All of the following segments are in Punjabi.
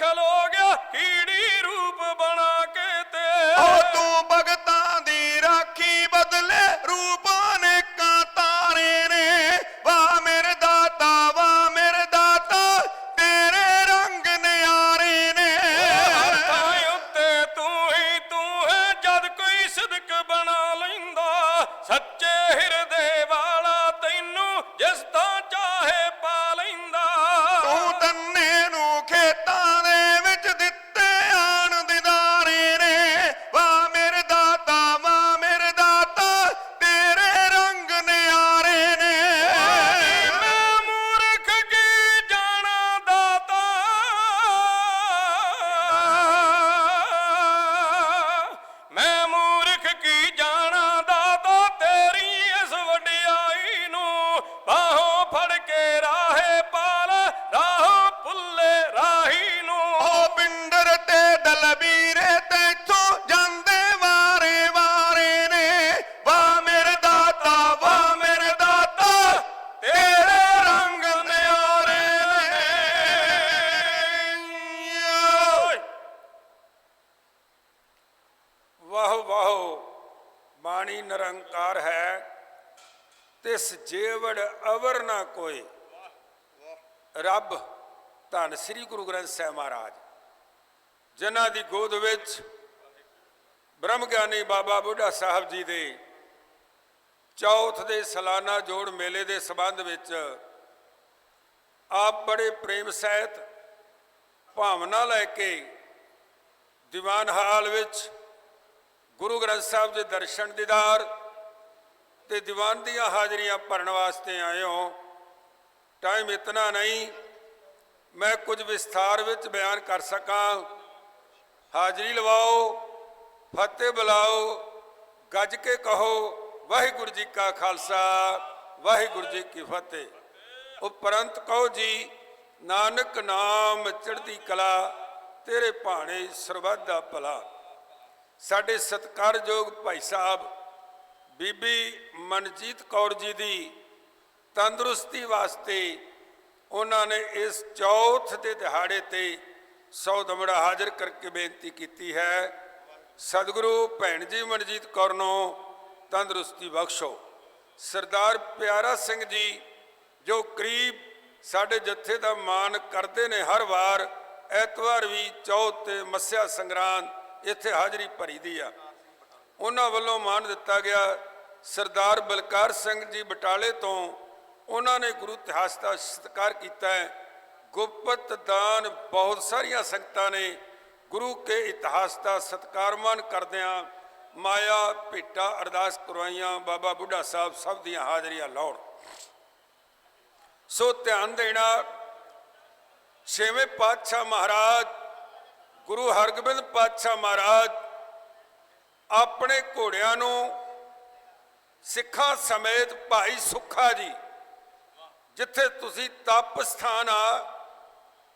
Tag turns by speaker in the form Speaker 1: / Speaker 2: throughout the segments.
Speaker 1: ਆਣ ਖਲੋ ਗਿਆ ਕੀੜੀ ਰੂਪ ਬਣਾ ਅਵਰ ਨਾ ਕੋਈ ਰੱਬ ਧੰਨ ਸ੍ਰੀ ਗੁਰੂ ਗ੍ਰੰਥ ਸਾਹਿਬ ਮਹਾਰਾਜ। ਜਿਨ੍ਹਾਂ ਦੀ ਗੋਦ ਵਿੱਚ ਬ੍ਰਹਮ ਗਿਆਨੀ ਬਾਬਾ ਬੁੱਢਾ ਸਾਹਿਬ ਜੀ ਦੇ ਚੌਥ ਦੇ ਸਾਲਾਨਾ ਜੋੜ ਮੇਲੇ ਦੇ ਸੰਬੰਧ ਵਿੱਚ ਆਪ ਬੜੇ ਪ੍ਰੇਮ ਸਹਿਤ ਭਾਵਨਾ ਲੈ ਕੇ ਦੀਵਾਨ ਹਾਲ ਵਿੱਚ ਗੁਰੂ ਗ੍ਰੰਥ ਸਾਹਿਬ ਦੇ ਦਰਸ਼ਨ ਦੀਦਾਰ ਤੇ ਦੀਵਾਨ ਦੀਆਂ ਹਾਜ਼ਰੀਆਂ ਭਰਨ ਵਾਸਤੇ ਆਏ ਹੋ। ਟਾਈਮ ਇਤਨਾ ਨਹੀਂ, ਮੈਂ ਕੁਝ ਵਿਸਥਾਰ ਵਿੱਚ ਬਿਆਨ ਕਰ ਸਕਾਂ। ਹਾਜ਼ਰੀ ਲਵਾਓ, ਫਤਿਹ ਬੁਲਾਓ, ਗੱਜ ਕੇ ਕਹੋ, ਵਾਹਿਗੁਰੂ ਜੀ ਕਾ ਖਾਲਸਾ, ਵਾਹਿਗੁਰੂ ਜੀ ਕੀ ਫਤਿਹ। ਉਪਰੰਤ ਕਹੋ ਜੀ, ਨਾਨਕ ਨਾਮ ਚੜ੍ਹਦੀ ਕਲਾ, ਤੇਰੇ ਭਾਣੇ ਸਰਬੱਤ ਦਾ ਭਲਾ। ਸਾਡੇ ਸਤਿਕਾਰਯੋਗ ਭਾਈ ਸਾਹਿਬ ਬੀਬੀ ਮਨਜੀਤ ਕੌਰ ਜੀ ਦੀ ਤੰਦਰੁਸਤੀ ਵਾਸਤੇ ਉਹਨਾਂ ਨੇ ਇਸ ਚੌਥ ਦੇ ਦਿਹਾੜੇ ਤੇ ਸੌ ਦਮੜਾ ਹਾਜ਼ਰ ਕਰਕੇ ਬੇਨਤੀ ਕੀਤੀ ਹੈ। ਸਤਿਗੁਰੂ ਭੈਣ ਜੀ ਮਨਜੀਤ ਕੌਰ ਨੂੰ ਤੰਦਰੁਸਤੀ ਬਖਸ਼ੋ। ਸਰਦਾਰ ਪਿਆਰਾ ਸਿੰਘ ਜੀ, ਜੋ ਕਰੀਬ ਸਾਡੇ ਜੱਥੇ ਦਾ ਮਾਣ ਕਰਦੇ ਨੇ, ਹਰ ਵਾਰ ਐਤਵਾਰ ਵੀ ਚੌਥ ਤੇ ਮੱਸਿਆ ਸੰਗਰਾਂਦ ਇੱਥੇ ਹਾਜ਼ਰੀ ਭਰੀ ਦੀ ਆ। ਉਹਨਾਂ ਵੱਲੋਂ ਮਾਣ ਦਿੱਤਾ ਗਿਆ। ਸਰਦਾਰ ਬਲਕਾਰ ਸਿੰਘ ਜੀ ਬਟਾਲੇ ਤੋਂ ਉਹਨਾਂ ਨੇ ਗੁਰੂ ਇਤਿਹਾਸ ਦਾ ਸਤਿਕਾਰ ਕੀਤਾ ਹੈ। ਗੁਪਤ ਦਾਨ ਬਹੁਤ ਸਾਰੀਆਂ ਸੰਗਤਾਂ ਨੇ ਗੁਰੂ ਕੇ ਇਤਿਹਾਸ ਦਾ ਸਤਿਕਾਰਮਾਨ ਕਰਦਿਆਂ ਮਾਇਆ ਭੇਟਾ ਅਰਦਾਸ ਕਰਵਾਈਆਂ, ਬਾਬਾ ਬੁੱਢਾ ਸਾਹਿਬ ਸਭ ਦੀਆਂ ਹਾਜ਼ਰੀਆਂ ਲਾਉਣ। ਸੋ ਧਿਆਨ ਦੇਣਾ, ਛੇਵੇਂ ਪਾਤਸ਼ਾਹ ਮਹਾਰਾਜ, ਗੁਰੂ ਹਰਗੋਬਿੰਦ ਪਾਤਸ਼ਾਹ ਮਹਾਰਾਜ ਆਪਣੇ ਘੋੜਿਆਂ ਨੂੰ ਸਿੱਖਾਂ ਸਮੇਤ ਭਾਈ ਸੁੱਖਾ ਜੀ, ਜਿੱਥੇ ਤੁਸੀਂ ਤਪ ਸਥਾਨ ਆ,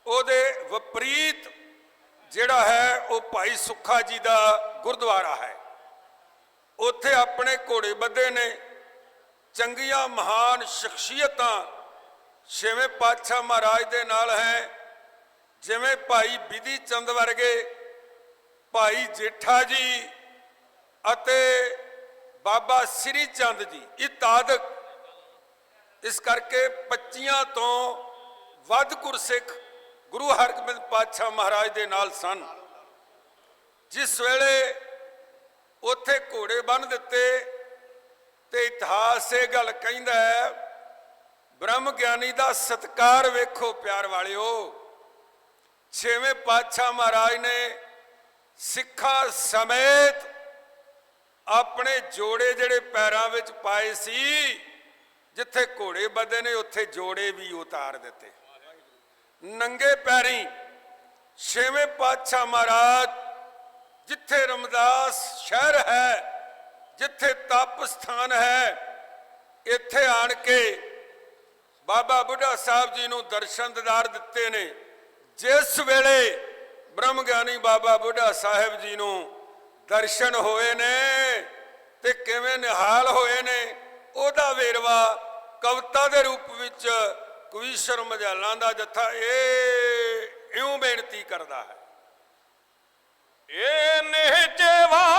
Speaker 1: ਉਹਦੇ ਵਿਪਰੀਤ ਜਿਹੜਾ ਹੈ ਉਹ ਭਾਈ ਸੁੱਖਾ ਜੀ ਦਾ ਗੁਰਦੁਆਰਾ ਹੈ। ਉੱਥੇ ਆਪਣੇ ਘੋੜੇ ਬੱਧੇ ਨੇ, ਚੰਗੀਆਂ ਮਹਾਨ ਸ਼ਖਸੀਅਤਾਂ ਛੇਵੇਂ ਪਾਤਸ਼ਾਹ ਮਹਾਰਾਜ ਦੇ ਨਾਲ ਹੈ, ਜਿਵੇਂ ਭਾਈ ਵਿਧੀ ਚੰਦ ਵਰਗੇ ਭਾਈ ਜੇਠਾ ਜੀ ਅਤੇ ਬਾਬਾ ਸ੍ਰੀ ਚੰਦ ਜੀ ਇਤਾਦਕ ਇਸ ਕਰਕੇ 25 ਤੋਂ ਵੱਧ ਗੁਰਸਿੱਖ ਗੁਰੂ ਹਰਗੋਬਿੰਦ ਪਾਤਸ਼ਾਹ ਮਹਾਰਾਜ ਦੇ ਨਾਲ ਸਨ। ਜਿਸ ਵੇਲੇ ਉੱਥੇ ਘੋੜੇ ਬੰਨ ਦਿੱਤੇ ਤੇ ਇਤਿਹਾਸ ਇਹ ਗੱਲ ਕਹਿੰਦਾ ਹੈ, ਬ੍ਰਹਮ ਗਿਆਨੀ ਦਾ ਸਤਕਾਰ ਵੇਖੋ ਪਿਆਰ ਵਾਲਿਓ। ਛੇਵੇਂ ਪਾਤਸ਼ਾਹ ਮਹਾਰਾਜ ਨੇ ਸਿੱਖਾ ਸਮੇਤ ਆਪਣੇ ਜੋੜੇ ਜਿਹੜੇ ਪੈਰਾਂ ਵਿੱਚ ਪਾਏ ਸੀ, ਜਿੱਥੇ ਘੋੜੇ ਬੱਦੇ ਨੇ, ਉੱਥੇ ਜੋੜੇ ਵੀ ਉਤਾਰ ਦਿੱਤੇ। ਨੰਗੇ ਪੈਰੀ ਛੇਵੇਂ ਪਾਤਸ਼ਾਹ ਮਹਾਰਾਜ, ਜਿੱਥੇ ਰਮਦਾਸ ਸ਼ਹਿਰ ਹੈ, ਜਿੱਥੇ ਤਪ ਸਥਾਨ ਹੈ, ਇੱਥੇ ਆਣ ਕੇ ਬਾਬਾ ਬੁੱਢਾ ਸਾਹਿਬ ਜੀ ਨੂੰ ਦਰਸ਼ਨ ਦਿਦਾਰ ਦਿੱਤੇ ਨੇ। ਜਿਸ ਵੇਲੇ ਬ੍ਰਹਮ ਗਿਆਨੀ ਬਾਬਾ ਬੁੱਢਾ ਸਾਹਿਬ ਜੀ ਨੂੰ ਦਰਸ਼ਨ ਹੋਏ ਨੇ ਤੇ ਕਿਵੇਂ ਨਿਹਾਲ ਹੋਏ ਨੇ, ਉਹਦਾ ਵੇਰਵਾ ਕਵਿਤਾ ਦੇ ਰੂਪ ਵਿੱਚ ਕਵੀਸ਼ਰ ਮਝਾਲਾਂ ਦਾ ਜਥਾ ਇਹ ਇਉਂ ਬੇਨਤੀ ਕਰਦਾ ਹੈ।
Speaker 2: ਇਹ ਨਿਹਜਵਾ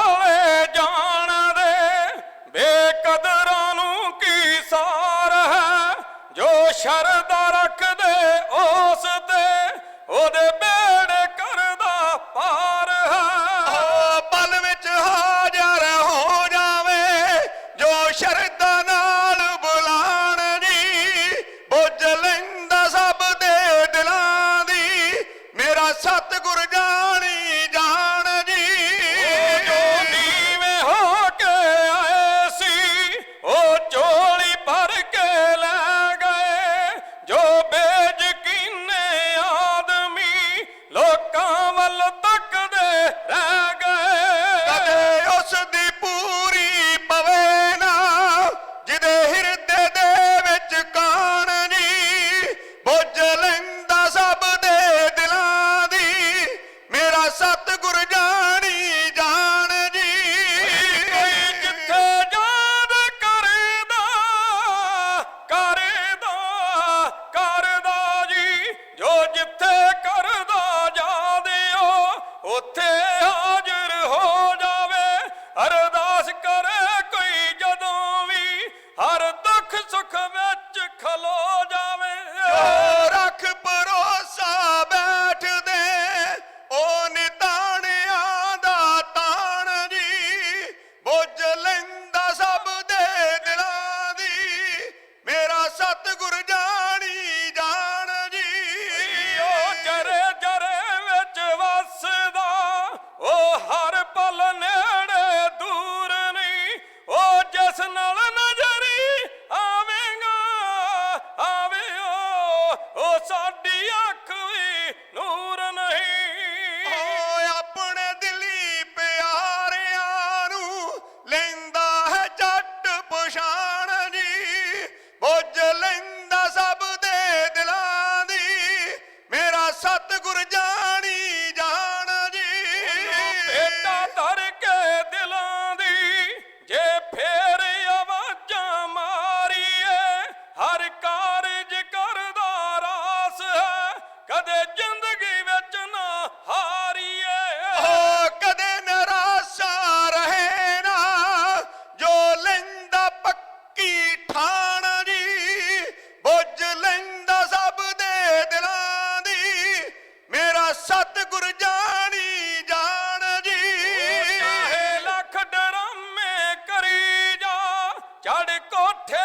Speaker 2: ਚੜ ਕੋਠੇ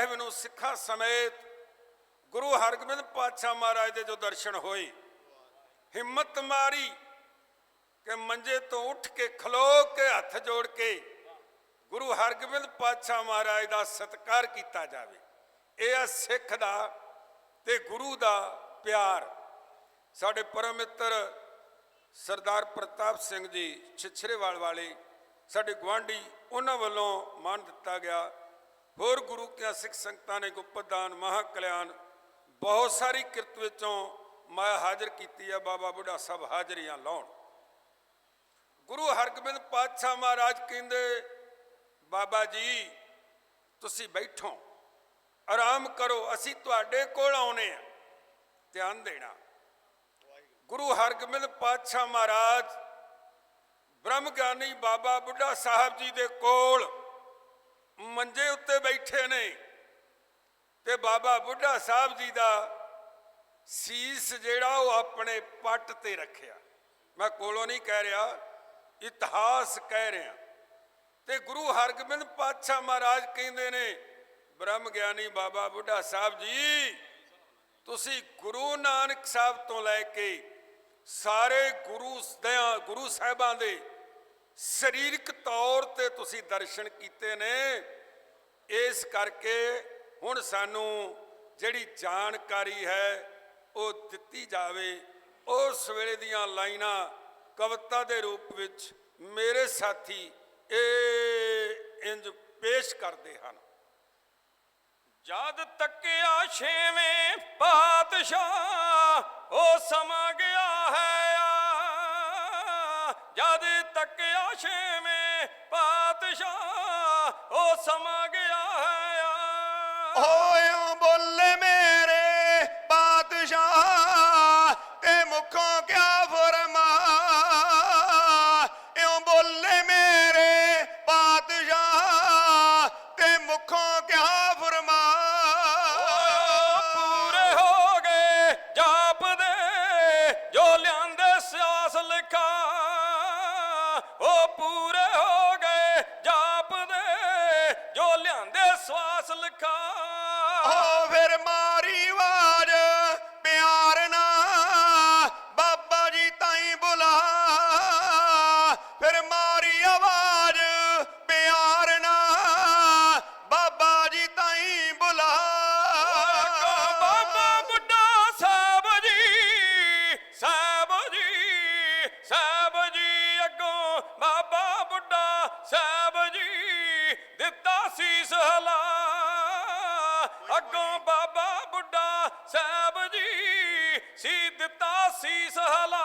Speaker 1: ਸਾਹਿਬ ਨੂੰ ਸਿੱਖਾਂ ਸਮੇਤ ਗੁਰੂ ਹਰਗੋਬਿੰਦ ਪਾਤਸ਼ਾਹ ਮਹਾਰਾਜ ਦੇ ਜੋ ਦਰਸ਼ਨ ਹੋਏ, ਹਿੰਮਤ ਮਾਰੀ ਕਿ ਮੰਜੇ ਤੋਂ ਉੱਠ ਕੇ, ਖਲੋ ਕੇ, ਹੱਥ ਜੋੜ ਕੇ ਗੁਰੂ ਹਰਗੋਬਿੰਦ ਪਾਤਸ਼ਾਹ ਮਹਾਰਾਜ ਦਾ ਸਤਿਕਾਰ ਕੀਤਾ ਜਾਵੇ। ਇਹ ਆ ਸਿੱਖ ਦਾ ਤੇ ਗੁਰੂ ਦਾ ਪਿਆਰ। ਸਾਡੇ ਪਰਮ ਮਿੱਤਰ ਸਰਦਾਰ ਪ੍ਰਤਾਪ ਸਿੰਘ ਜੀ ਛਿਛਰੇਵਾਲ ਵਾਲੇ, ਸਾਡੇ ਗਵਾਂਢੀ ਉਹਨਾਂ ਵੱਲੋਂ ਮਾਨ ਦਿੱਤਾ ਗਿਆ। ਹੋਰ ਗੁਰੂ ਕਿਆ ਸਿੱਖ ਸੰਗਤਾਂ ਨੇ ਗੁਪਤਦਾਨ ਮਹਾ ਕਲਿਆਣ ਬਹੁਤ ਸਾਰੀ ਕਿਰਤ ਵਿੱਚੋਂ ਮੈਂ ਹਾਜ਼ਰ ਕੀਤੀ ਹੈ ਬਾਬਾ ਬੁੱਢਾ ਸਾਹਿਬ ਹਾਜ਼ਰੀਆਂ ਲਾਉਣ। ਗੁਰੂ ਹਰਗੋਬਿੰਦ ਪਾਤਸ਼ਾਹ ਮਹਾਰਾਜ ਕਹਿੰਦੇ, ਬਾਬਾ ਜੀ, ਤੁਸੀਂ ਬੈਠੋ, ਆਰਾਮ ਕਰੋ, ਅਸੀਂ ਤੁਹਾਡੇ ਕੋਲ ਆਉਨੇ ਆ। ਧਿਆਨ ਦੇਣਾ। ਗੁਰੂ ਹਰਗੋਬਿੰਦ ਪਾਤਸ਼ਾਹ ਮਹਾਰਾਜ ਬ੍ਰਹਮ ਗਿਆਨੀ ਬਾਬਾ ਬੁੱਢਾ ਸਾਹਿਬ ਜੀ ਦੇ ਕੋਲ ਮੰਜੇ ਉੱਤੇ ਬੈਠੇ ਨੇ। ਤੇ ਬਾਬਾ ਬੁੱਢਾ ਸਾਹਿਬ ਜੀ ਦਾ ਸੀਸ ਜਿਹੜਾ ਉਹ ਆਪਣੇ ਪੱਟ ਤੇ ਰੱਖਿਆ। ਮੈਂ ਕੋਲੋਂ ਨਹੀਂ ਕਹਿ ਰਿਹਾ, ਇਤਿਹਾਸ ਕਹਿ ਰਿਹਾ। ਤੇ ਗੁਰੂ ਹਰਗੋਬਿੰਦ ਪਾਤਸ਼ਾਹ ਮਹਾਰਾਜ ਕਹਿੰਦੇ ਨੇ ਬ੍ਰਹਮ ਗਿਆਨੀ ਬਾਬਾ ਬੁੱਢਾ ਸਾਹਿਬ ਜੀ, ਤੁਸੀਂ ਗੁਰੂ ਨਾਨਕ ਸਾਹਿਬ ਤੋਂ ਲੈ ਕੇ ਸਾਰੇ ਗੁਰੂ ਦਿਆਂ ਗੁਰੂ ਸਾਹਿਬਾਂ ਦੇ ਸਰੀਰਕ ਤੌਰ ਤੇ ਤੁਸੀਂ ਦਰਸ਼ਨ ਕੀਤੇ ਨੇ, ਇਸ ਕਰਕੇ ਹੁਣ ਸਾਨੂੰ ਜਿਹੜੀ ਜਾਣਕਾਰੀ ਹੈ, ਉਹ ਦਿੱਤੀ ਜਾਵੇ। ਉਸ ਵੇਲੇ ਦੀਆਂ ਲਾਈਨਾਂ ਕਵਿਤਾ ਦੇ ਰੂਪ ਵਿੱਚ ਮੇਰੇ ਸਾਥੀ ਇਹ ਇੰਜ ਪੇਸ਼ ਕਰਦੇ ਹਨ।
Speaker 3: ਜਦ ਤੱਕਿਆ ਛੇਵੇਂ ਪਾਤਸ਼ਾਹ, ਉਹ ਸਮਾਂ ਗਿਆ ਹੈ ਜਦ ਤੱਕਿਆ ਛੇਵੇਂ ਪਾਤਸ਼ਾਹ, ਉਹ ਸਮਾਂ ਗਿਆ ਹੈ ਆ।
Speaker 2: ਬੋਲੇ ਮੇਰੇ ਪਾਤਸ਼ਾਹ, ਤੇ ਮੁਖੋਂ ਕਿਆ ਫਰਮਾ? ਇਉਂ ਬੋਲੇ ਮੇਰੇ ਪਾਤਸ਼ਾਹ, ਤੇ ਮੁਖੋਂ ਕਿਆ ਫਰਮਾ?
Speaker 3: ਅੱਗੋਂ ਬਾਬਾ ਬੁੱਢਾ ਸਾਹਿਬ ਜੀ ਸੀ ਦਿੱਤਾ ਸੀਸ ਹਲਾ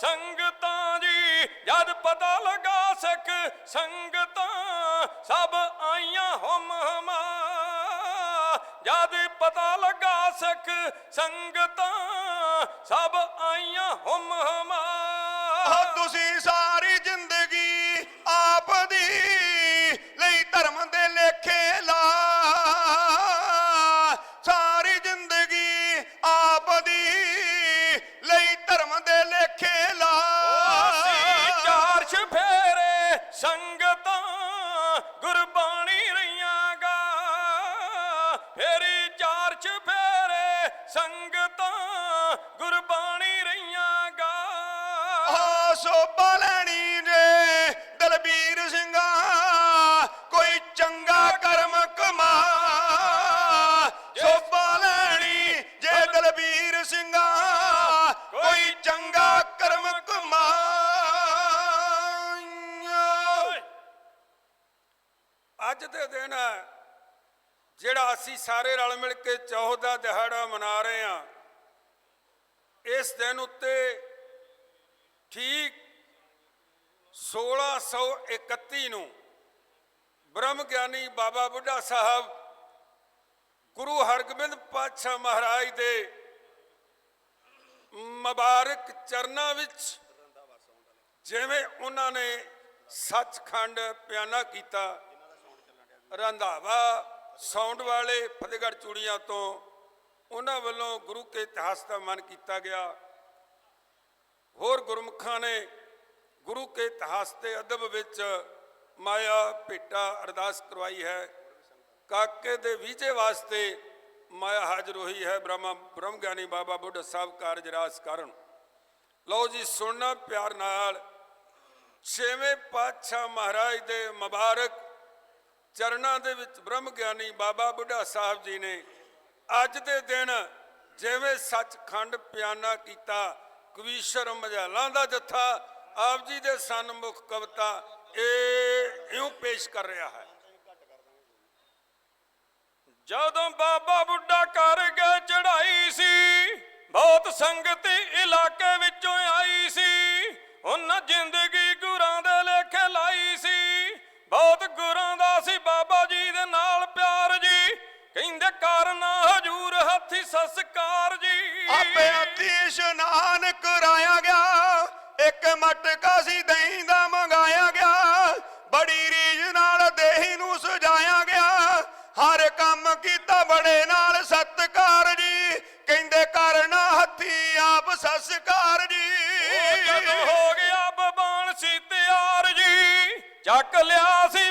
Speaker 3: ਸੰਗਤਾਂ ਜੀ, ਜਦ ਪਤਾ ਲਗਾ ਸਿੱਖ ਸੰਗਤਾਂ, ਸਭ ਆਈਆਂ ਹਮ ਹਮਾ। ਜਦ ਪਤਾ ਲਗਾ ਸਿੱਖ ਸੰਗਤਾਂ, ਸਭ ਆਈਆਂ ਹਮ ਹਮਾ।
Speaker 2: ਤੁਸੀਂ ਸਾਰੀ ਜ਼ਿੰਦਗੀ ਆਪ ਦੀ ਲਈ ਧਰਮ ਦੇ ਲੇਖੇ ਲਾ। ਆ ਲੈਣੀ ਜੇ ਦਲਬੀਰ ਸਿੰਘਾ, ਕੋਈ ਚੰਗਾ ਕਰਮ ਕਮਾ। ਸੋਭਾ ਲੈਣੀ ਜੇ ਦਲਬੀਰ ਸਿੰਘਾ, ਕੋਈ ਚੰਗਾ ਕਰਮ ਕਮਾ।
Speaker 1: ਅੱਜ ਦੇ ਦਿਨ ਜਿਹੜਾ ਅਸੀਂ ਸਾਰੇ ਰਲ ਮਿਲ ਕੇ ਚੌਹ ਦਾ ਦਿਹਾੜਾ ਮਨਾ ਰਹੇ ਹਾਂ, ਇਸ ਦਿਨ ਉੱਤੇ ਠੀਕ 1631 ਨੂੰ ਬ੍ਰਹਮ ਗਿਆਨੀ ਬਾਬਾ ਬੁੱਢਾ ਸਾਹਿਬ ਗੁਰੂ ਹਰਗੋਬਿੰਦ ਪਾਤਸ਼ਾਹ ਮਹਾਰਾਜ ਦੇ ਮੁਬਾਰਕ ਚਰਨਾਂ ਵਿੱਚ ਜਿਵੇਂ ਉਹਨਾਂ ਨੇ ਸੱਚਖੰਡ ਪਿਆਨਾ ਕੀਤਾ, ਰੰਧਾਵਾ ਸਾਊਂਡ ਵਾਲੇ ਫਤਿਹਗੜ੍ਹ ਚੂੜੀਆਂ ਤੋਂ ਉਹਨਾਂ ਵੱਲੋਂ ਗੁਰੂ ਕੇ ਇਤਿਹਾਸ ਦਾ ਮਨ ਕੀਤਾ ਗਿਆ। ਹੋਰ ਗੁਰਮੁਖਾਂ ਨੇ ਗੁਰੂ ਕੇ ਇਤਿਹਾਸ ਦੇ ਅਦਬ ਵਿੱਚ ਮਾਇਆ ਭੇਟਾ ਅਰਦਾਸ ਕਰਵਾਈ ਹੈ। ਕਾਕੇ ਦੇ ਵੀਜੇ ਵਾਸਤੇ ਮਾਇਆ ਹਾਜ਼ਰ ਹੋਈ ਹੈ ਬ੍ਰਹਮਾ ਬ੍ਰਹਮ ਗਿਆਨੀ ਬਾਬਾ ਬੁੱਢਾ ਸਾਹਿਬ ਕਾਰਜ ਰਾਸ ਕਰਨ। ਲਓ ਜੀ ਸੁਣਨਾ ਪਿਆਰ ਨਾਲ ਛੇਵੇਂ ਪਾਤਸ਼ਾਹ ਮਹਾਰਾਜ ਦੇ ਮੁਬਾਰਕ ਚਰਨਾਂ ਦੇ ਵਿੱਚ ਬ੍ਰਹਮ ਗਿਆਨੀ ਬਾਬਾ ਬੁੱਢਾ ਸਾਹਿਬ ਜੀ ਨੇ ਅੱਜ ਦੇ ਦਿਨ ਜਿਵੇਂ ਸੱਚਖੰਡ ਪਿਆਨਾ ਕੀਤਾ, ਕਵੀਸ਼ਰ ਮਜਾਲਾਂ ਦਾ ਜੱਥਾ ਆਪ ਜੀ ਦੇ ਸਨਮੁਖ ਕਵਿਤਾ ਇਹ ਇਉਂ ਪੇਸ਼ ਕਰ ਰਿਹਾ ਹੈ।
Speaker 3: ਜਦੋਂ ਬਾਬਾ ਬੁੱਢਾ ਕਰ ਗਏ ਚੜਾਈ ਸੀ, ਬਹੁਤ ਸੰਗਤ ਇਲਾਕੇ ਵਿੱਚੋਂ ਆਈ ਸੀ। ਉਹਨਾਂ ਜ਼ਿੰਦਗੀ ਗੁਰਾਂ ਦੇ ਲੇਖੇ ਲਾਈ ਸੀ। ਬਹੁਤ ਗੁਰਾਂ ਦਾ ਸੀ ਬਾਬਾ ਜੀ ਦੇ ਨਾਲ ਪਿਆਰ ਜੀ। ਕਹਿੰਦੇ ਕਾਰਨ ਹਜੂਰ, ਹੱਥੀ ਸੰਸਕਾਰ ਜੀ।
Speaker 2: ਆਪੇ ਹੱਥੀ ਇਸ਼ਨਾਨ ਕਰਾਇਆ ਗਿਆ। ਇੱਕ ਮਟਕਾ ਸੀ ਦਹੀਂ ਦਾ ਮੰਗਾਇਆ ਗਿਆ, ਬੜੀ ਰੀਝ ਨਾਲ ਦੇਹੀ ਨੂੰ ਸਜਾਇਆ ਗਿਆ। ਹਰ ਕੰਮ ਕੀਤਾ ਬੜੇ ਨਾਲ ਸਤਕਾਰ ਜੀ, ਕਹਿੰਦੇ ਕਰਨਾ ਹੱਥੀ ਆਪ ਸੰਸਕਾਰ
Speaker 3: ਉਹ ਜਦੋਂ
Speaker 2: ਜੀ
Speaker 3: ਹੋ ਗਿਆ ਬਬਾਨ ਸੀ ਤਿਆਰ ਜੀ, ਚੱਕ ਲਿਆ ਸੀ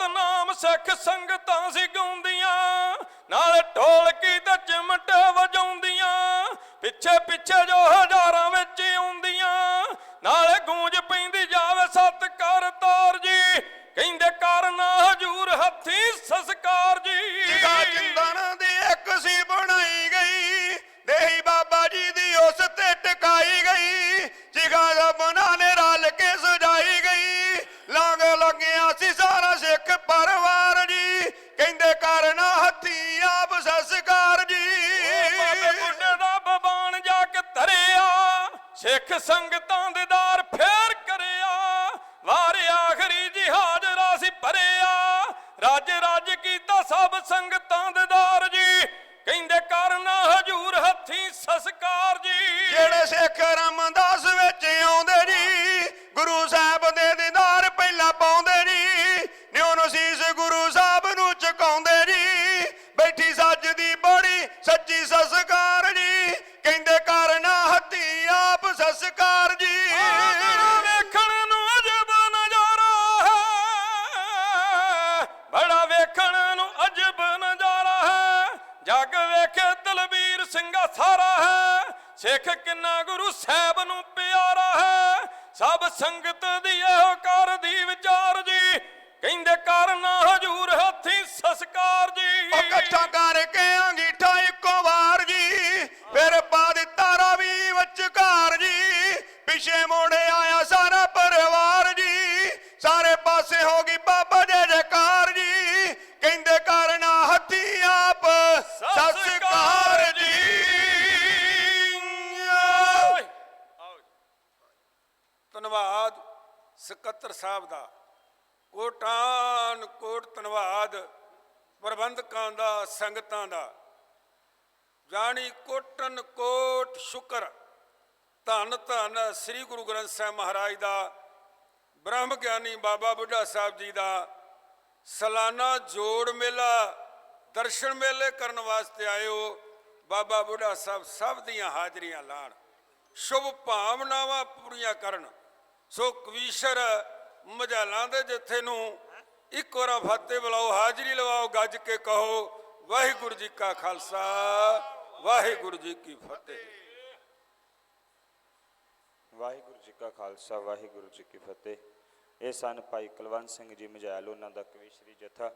Speaker 3: ਸਤਨਾਮ ਸਿੱਖ ਸੰਗਤਾਂ ਸੀ ਗਾਉਂਦੀਆਂ। ਨਾਲ ਢੋਲਕੀ ਤੇ ਚਿਮਟੇ ਵਜਾਉਂਦੀਆਂ। ਪਿੱਛੇ ਪਿੱਛੇ ਜੋ ਹਜ਼ਾਰਾਂ
Speaker 2: ਸਿੱਖ
Speaker 3: ਸੰਗਤਾਂ ਦੇ ਦਾਰ ਫੇਰ ਕਰਿਆ। ਵਾਰ ਆਖਰੀ ਜਿਹਾਜ਼ ਰਾਸੀ ਭਰਿਆ। ਰਾਜ ਰਾਜ ਕੀਤਾ ਸਭ ਸੰਗਤਾਂ ਦੇ ਦਾਰ ਜੀ। ਕਹਿੰਦੇ ਕਰਨਾ ਹਜੂਰ ਹੱਥੀ ਸਸਕਾਰ ਜੀ।
Speaker 2: ਜਿਹੜੇ ਸਿੱਖ ਰਾਮਦਾਸ
Speaker 3: ਸਿੰਘਾ ਸਾਰਾ ਹੈ, ਸਿੱਖ ਕਿੰਨਾ ਗੁਰੂ ਸਾਹਿਬ ਨੂੰ ਪਿਆਰਾ ਹੈ। ਸਭ ਸੰਗਤ ਦੀ ਇਹੋ ਕਰ ਦੀ ਵਿਚਾਰ ਜੀ, ਕਹਿੰਦੇ ਕਰਨਾ ਹਜੂਰ ਹੱਥੀ ਸਸਕਾਰ ਜੀ।
Speaker 2: ਉਹ ਇਕੱਠਾ ਕਰਕੇ ਅੰਗੀਠਾ ਇੱਕੋ ਵਾਰ ਜੀ, ਫਿਰ ਪਾ ਦਿੱਤਾ ਰਾਵੀ ਵਿਚਕਾਰ ਜੀ, ਪਿਛੇ ਮੋੜੇ ਆਇਆ ਸਾਰਾ ਪਰਿਵਾਰ ਜੀ ਸਾਰੇ ਪਾਸੇ ਹੋ ਗਈ ਬਾਬਾ ਦੇ ਜੈਕਾਰ ਜੀ ਕਹਿੰਦੇ ਕਰਨਾ ਹੱਥੀ ਆਪ ਸਸਕਾਰ ਜੀ
Speaker 1: ਧੰਨਵਾਦ ਸਕੱਤਰ ਸਾਹਿਬ ਦਾ ਕੋਟਾਨ ਕੋਟ ਧੰਨਵਾਦ ਪ੍ਰਬੰਧਕਾਂ ਦਾ, ਸੰਗਤਾਂ ਦਾ। ਜਾਣੀ ਕੋਟਨ ਕੋਟ ਸ਼ੁਕਰ। ਧੰਨ ਧੰਨ ਸ੍ਰੀ ਗੁਰੂ ਗ੍ਰੰਥ ਸਾਹਿਬ ਮਹਾਰਾਜ ਦਾ, ਬ੍ਰਹਮ ਗਿਆਨੀ ਬਾਬਾ ਬੁੱਢਾ ਸਾਹਿਬ ਜੀ ਦਾ, ਸਾਲਾਨਾ ਜੋੜ ਮੇਲਾ, ਦਰਸ਼ਨ ਮੇਲੇ ਕਰਨ ਵਾਸਤੇ ਆਇਓ। ਬਾਬਾ ਬੁੱਢਾ ਸਾਹਿਬ ਸਭ ਦੀਆਂ ਹਾਜ਼ਰੀਆਂ ਲਾਣ। ਸ਼ੁਭ ਭਾਵਨਾਵਾਂ ਪੂਰੀਆਂ ਕਰਨ। ਸੋ ਕਵੀਸ਼ਰ ਮਜਾਲਾਂ ਦੇ ਜਥੇ ਨੂੰ ਇੱਕ ਵਾਰ ਫਤਿਹ ਬੁਲਾਓ, ਹਾਜ਼ਰੀ ਲਵਾਓ, ਗੱਜ ਕੇ ਕਹੋ, ਵਾਹਿਗੁਰੂ ਜੀ ਕਾ ਖਾਲਸਾ, ਵਾਹਿਗੁਰੂ ਜੀ ਕੀ ਫਤਿਹ।
Speaker 4: ਵਾਹਿਗੁਰੂ ਜੀ ਕਾ ਖਾਲਸਾ, ਵਾਹਿਗੁਰੂ ਜੀ ਕੀ ਫਤਿਹ। ਇਹ ਸਨ ਭਾਈ ਕੁਲਵੰਤ ਸਿੰਘ ਜੀ ਮਜੈਲ ਉਹਨਾਂ ਦਾ ਕਵੀ ਸ਼੍ਰੀ ਜਥਾ।